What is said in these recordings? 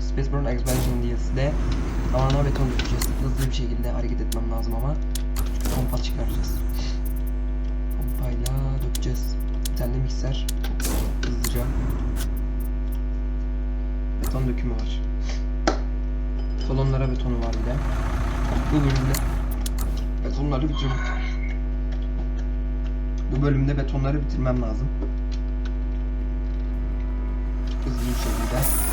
Spaceborne Expansion DLC'de tamamen beton dökeceğiz. Hızlı bir şekilde hareket etmem lazım ama pompa çıkaracağız. Pompayla dökeceğiz. Bir tane mikser. Hızlıca. Beton dökümü var. Kolonlara betonu var bir de. Bu bölümde betonları bitirmek. Bu bölümde betonları bitirmem lazım. Hızlı bir şekilde.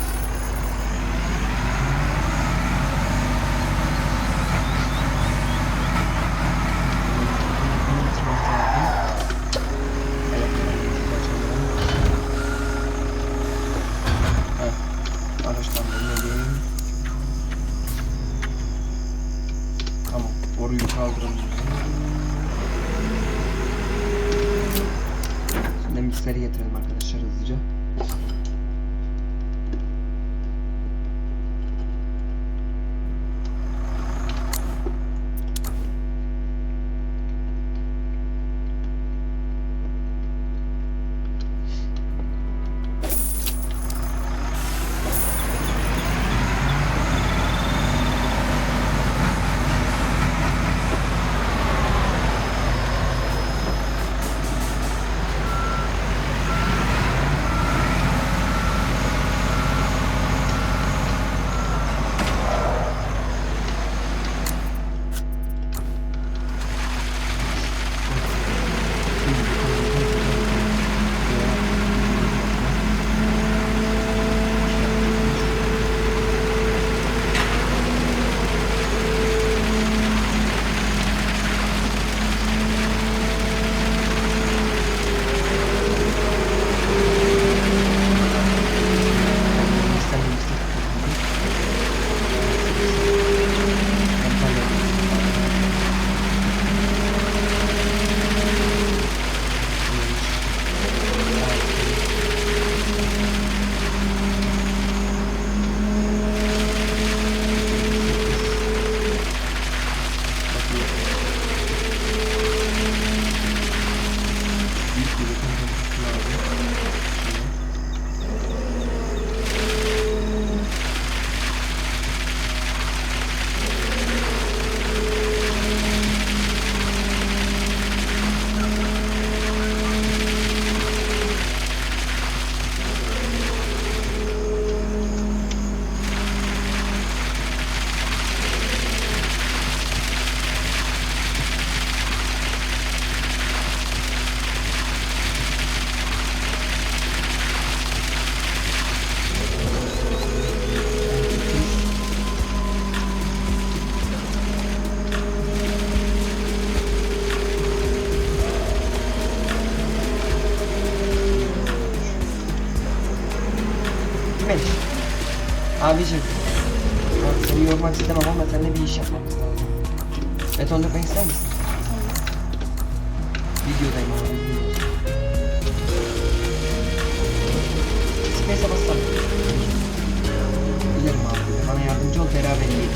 Beş. Abicim. Bak seni yormak istemem ama seninle bir iş yapmamız lazım. Beton dökmek ister misin? Videodayım ama videodayım. Space'e bassana. Bilirim abi. Bana yardımcı ol beraber yiyelim.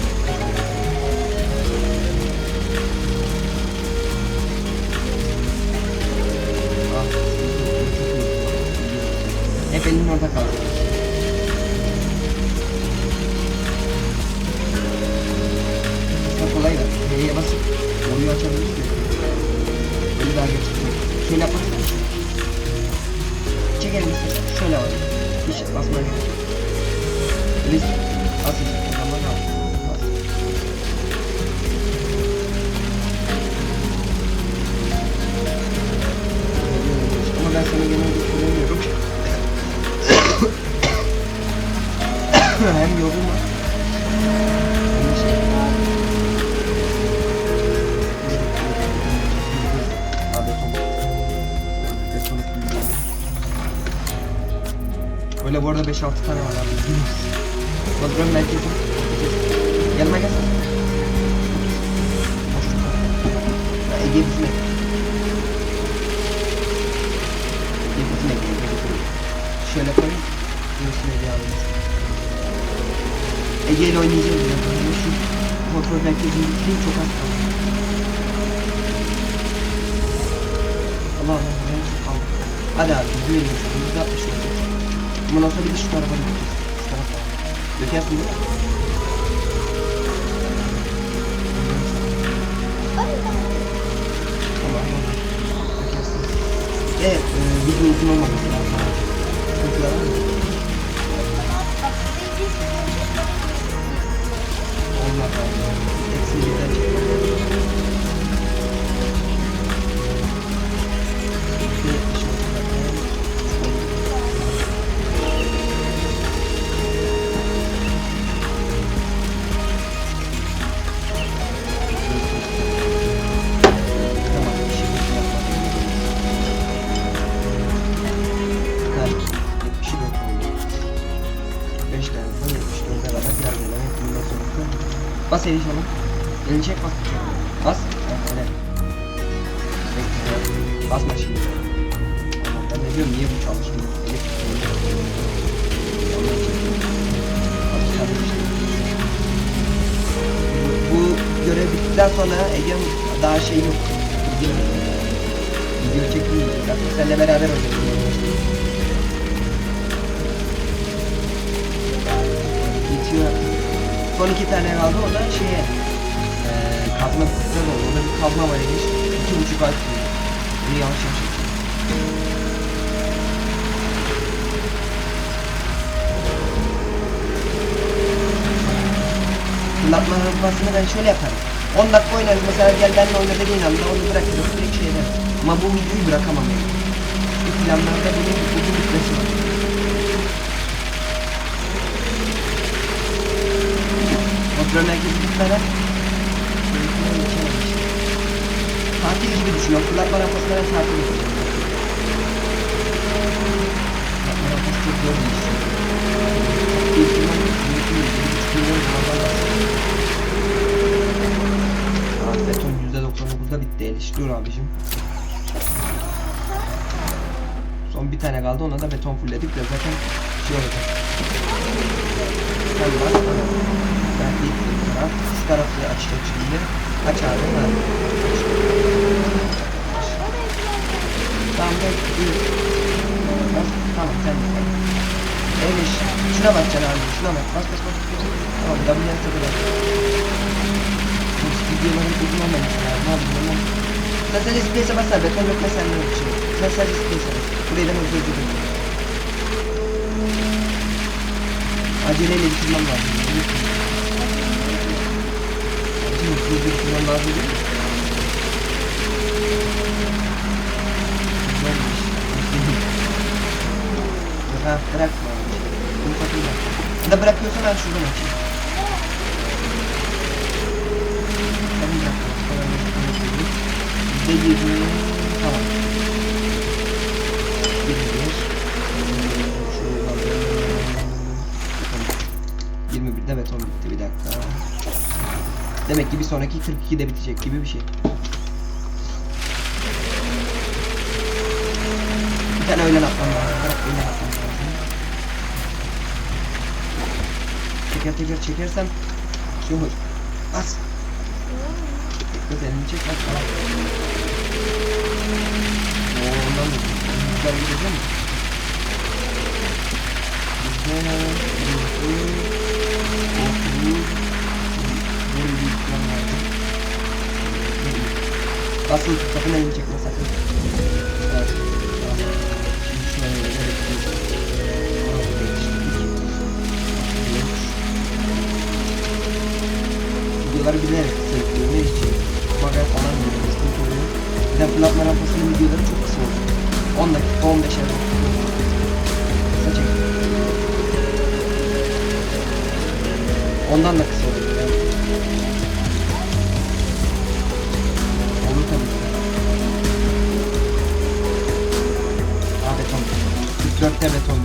Ah. Hep elin orada kaldı. Çek elini sen. Şöyle var. Hiç basmaya gerek yok. Arada 5-6 tane var abi. Bazılarının merkezi. Yanıma gel. Ege bizim Ege. Bizim bizim Ege. Şöyle koyayım. Diyorsun Ege abi. Ege ile oynayacağız ya. Ben şu kontrol merkezini bitireyim çok az kaldı. Allah Allah. Hadi abi güveniyorsun. Yüzde altmış olacak. Bir de şu dökeceğiz. Şu tarafa. Dökersin değil mi? Evet, e, video uzun olmaması lazım. Sıkıntılar var mı? Olmaz. Hepsini birden çekmem. Bas Eliş oğlum. Elini çek bas. Bas. Ha, öyle. Bekle. Basma şimdi. Ben de diyorum niye bu çalışmıyor? Elif. Bu, görev bittikten sonra Ege'm daha şey yok. Video, video çekmeyecek. Artık seninle beraber oynayacağız. Son iki tane kaldı o da şeye eee kazma var. Orada bir kazma var Eliş. İki buçuk ay sürüyor. Bunu yanlış yapmışım. Fırlatma hırpasını ben şöyle yaparım. 10 dakika oynarız mesela gel benimle oyna dediğin anda onu bırakırız direkt şey ederim. Ama bu videoyu bırakamam yani. Bu planlarda bunun bugün bitmesi var. Kontrol merkezi bitmeden Keyfine geçememiş. Tatil gibi düşün. O fırlatma rampasına ben tatil. Fırlatma rampası çok zor bir iş. Bir buçuk milyon dolardan bahsediyorum. Aa, beton %99'da bitti. Dur abicim. Son bir tane kaldı. Ona da beton fullledik de zaten şey olacak. Sen bak. Ben ilk taraf. Üst tarafı açacak şimdi. Aç abi. Ha. Tamam. Bas. Tamam sen de sen. Eymiş. Şuna bakacaksın abi. Şuna bak. Bas bas bas. Tamam. W'ye tıkla. Videoların uzun olmaması lazım abi. Bunu sen sadece space'e bas abi. Beton yok mesela ne. Sen sadece space'e bas. Burayı ben hızlı dönüyorum. Aceleyle bitirmem lazım. Acele hızlı bitirmem lazım değil mi? Güzelmiş. Ha bırakma. Bunu satacağım. Ya da bırakıyorsan ben şuradan açayım. Yüzde yirmi. Tamam. Yirmi bir. Şuradan. 21'de beton bitti bir dakika. Demek ki bir sonraki 42'de bitecek gibi bir şey. Bir tane öğlen atmam lazım. Öğlen atmam lazım. Teker teker çekersem şey olur. Bas. Kız elini çek bak tamam. Oo, ondan da güzel gideceğim mi? Güzel. Güzel. Basın sakın elini çekme sakın. Evet. Videoları bilerek seviyorum. Ne için? Bagaj falan oluyor. Bir de fırlatma rampasının videoları çok kısa oluyor. 10 dakika, 15 dakika. Kısa çek. Ondan da kısa oluyor. 44'te beton.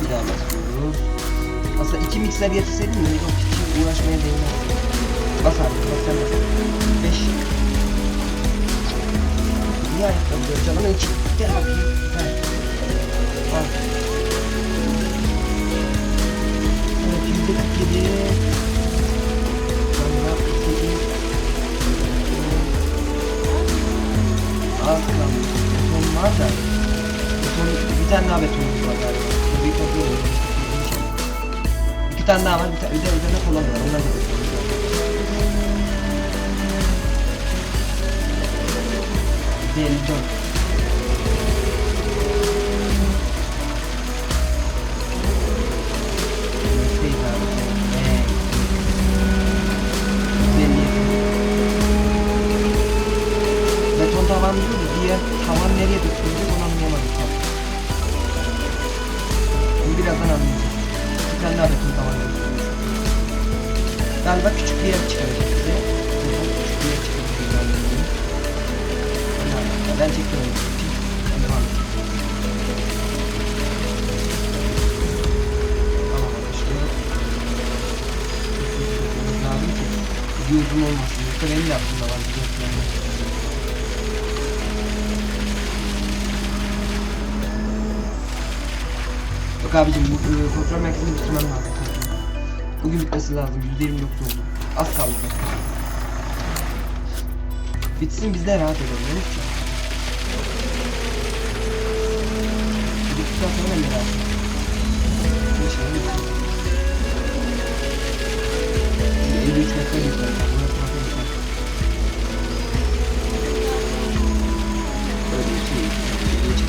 Bir daha basıyoruz. Aslında iki mikser getirseydim de yok hiç uğraşmaya değmez. Bas abi bas sen bas. 5. Niye ayakta duruyor canımın içi? Gel bakayım. Yok abicim bu e, kontrol merkezini bitirmem lazım. Bugün bitmesi lazım. %29 oldu. Az kaldı. Bitsin biz de rahat edelim. Ne yapacağız? Bittikten sonra de rahat edeyim. İnşallah bitsin. 53 metre bir şey. bir şey.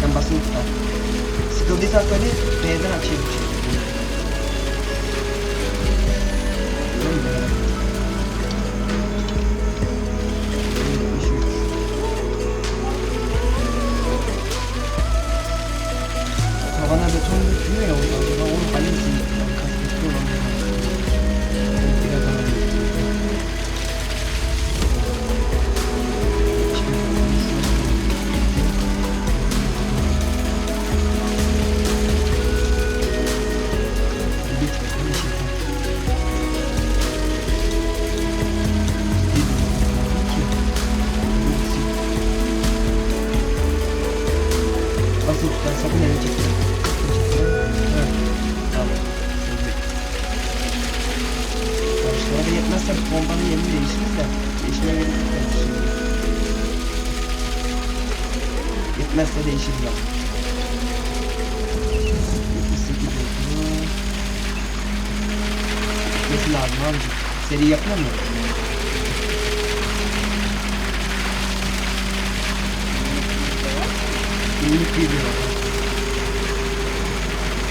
Sen basın. Sıkıldıysan söyle, B'den açayım. bir Basın tutar sakın ele çekme. Evet. Tamam. Başlara da yetmezse bu pompanın yerini değişiriz de. Değişmeye gerek yok. şimdi. Yetmezse değişiriz ama. 78 yapıyor. Gitmesi lazım abi. Seri yapıyor mu? Günlük bir görev.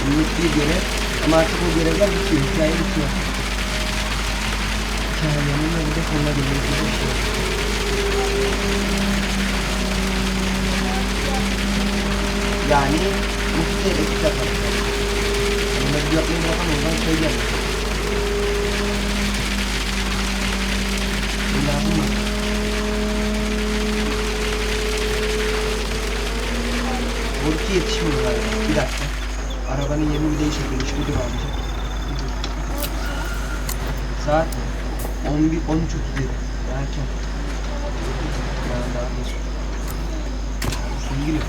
Günlük bir görev. Ama artık o görevler bitiyor. Hikaye bitiyor. Hikayenin de bir de sonuna geliyor gibi bir şey. Yani muhteşem ekip yaparız. Bunları yapmayı yapan ondan söyleyemem. Bu lazım mı? Burki yetişmiyor galiba. Bir dakika. Arabanın yerini bir. İş budur abi. Saat 11 13 37. Erken. Yani daha geç. Sevgili.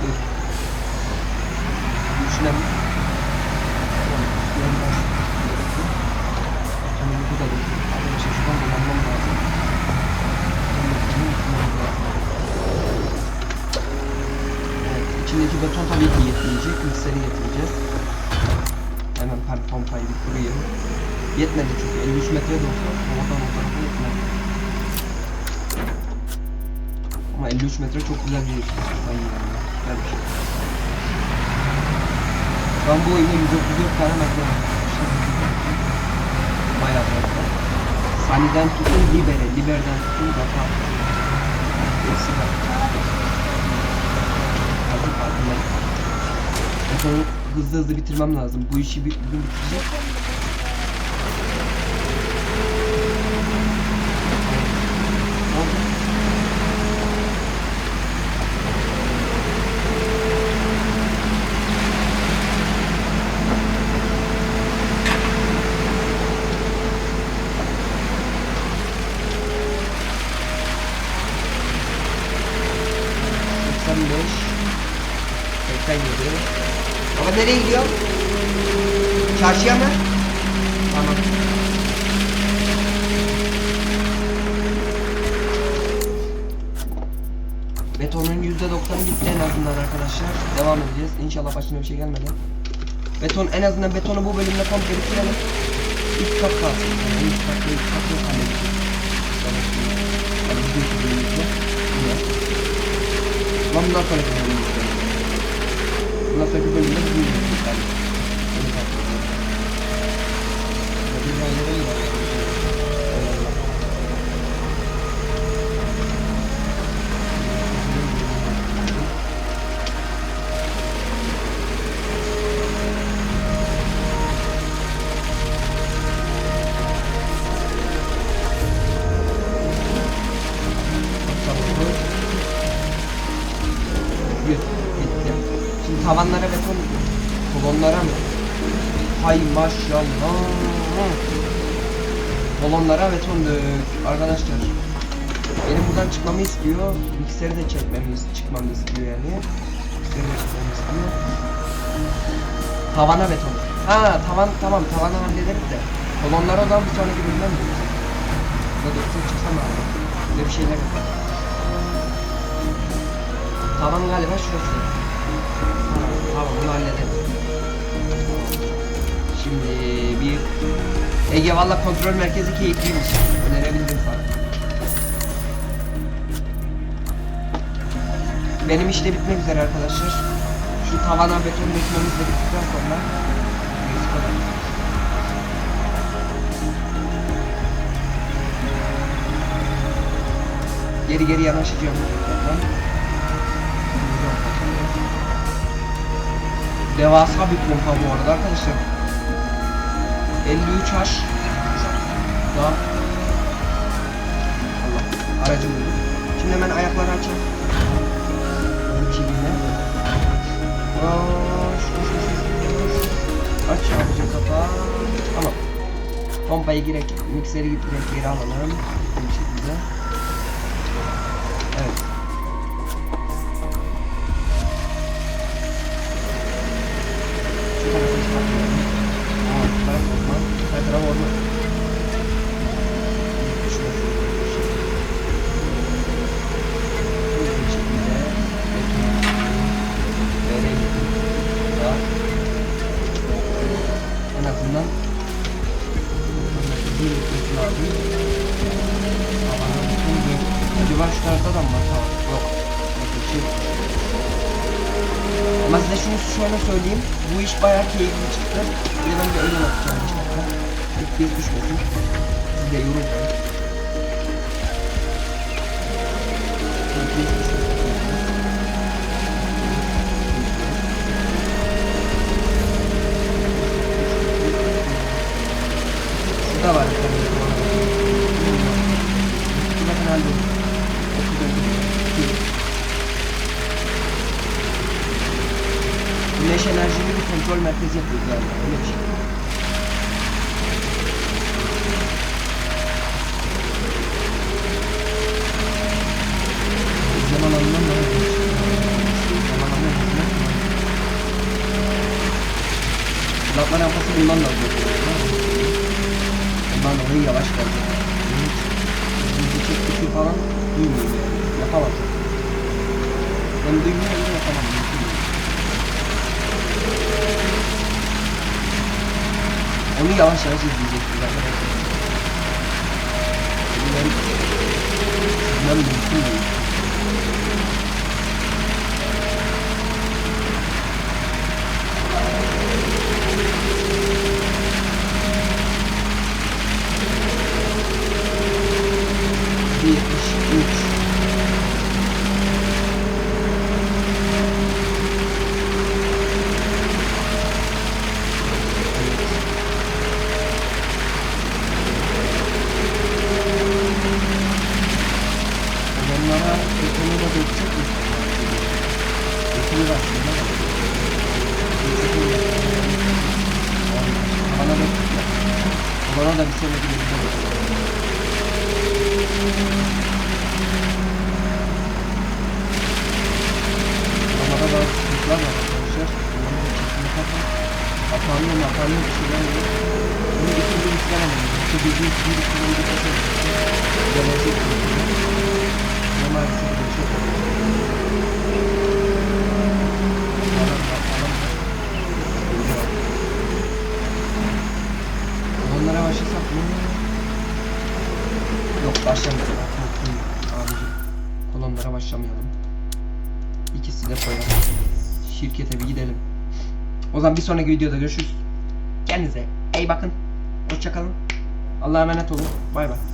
Dur. Düşünelim. Yarın baş. Hani bu da değil. Arkadaşlar şuradan dolanmam lazım. Ben de kimi unutmam lazım. Evet, içindeki beton tabii ki yetmeyecek. Mikseri getireceğiz. Hemen pem pompayı bir kurayım. Yetmedi çünkü 53 metre de olsa havadan o tarafa yetmez. Ama 53 metre çok güzel bir sayı yani. Güzel bir şey. Ben bu oyunda 134 tane metre. Bayağı fazla. Sani'den tutun Liber'e, Liber'den tutun Rafa. Hepsi var. Hadi farkındayım. Sonra hızlı hızlı bitirmem lazım. Bu işi bir, bugün bitireceğim. Ne oldu? Seksen beş, seksen yedi. Nereye gidiyor? Çarşıya mı? Tamam. Betonun %90'ı gitti en azından arkadaşlar. Devam edeceğiz. İnşallah başına bir şey gelmeden. Beton en azından betonu bu bölümde komple bitirelim. Üst kat kalsın. Yani üst kat ve üst kat yok halledeceğiz. Yani. Yine. Ama bundan sonraki bölümümüzde. Bundan sonraki bölümde bu bölümümüzde. Mikseri de çekmemiz, çıkmamı istiyor yani. Mikseri de çekmemi istiyor. Tavana beton. Ha tavan tamam tavanı hallederiz de. Kolonlara o bir sonraki bölümden mi döksek? Ya da çıksam abi. Böyle bir şeyler yapalım. Tavan galiba şurası. Tamam, bunu hallederiz. Şimdi bir Ege valla kontrol merkezi keyifliymiş. Önerebildim sana. Benim işte bitmek üzere arkadaşlar. Şu tavana beton dökmemiz de bittikten sonra kolay. Geri geri yanaşacağım. Devasa bir pompa bu arada arkadaşlar. 53 H. Daha. Allah. Aracı buldum. Şimdi hemen ayakları açalım. Bu kimine? Aç abicim kapağı. Tamam. Pompayı girek, mikseri direkt geri alalım. Çekti falan duymuyor yani. Yapamam. Ben duymuyorum da yapamam. Mümkün değil. Onu yavaş yavaş izleyeceksiniz arkadaşlar. Ben, ben mümkün değil. Bir sonraki videoda görüşürüz. Kendinize iyi bakın. Hoşçakalın. Allah'a emanet olun. Bay bay.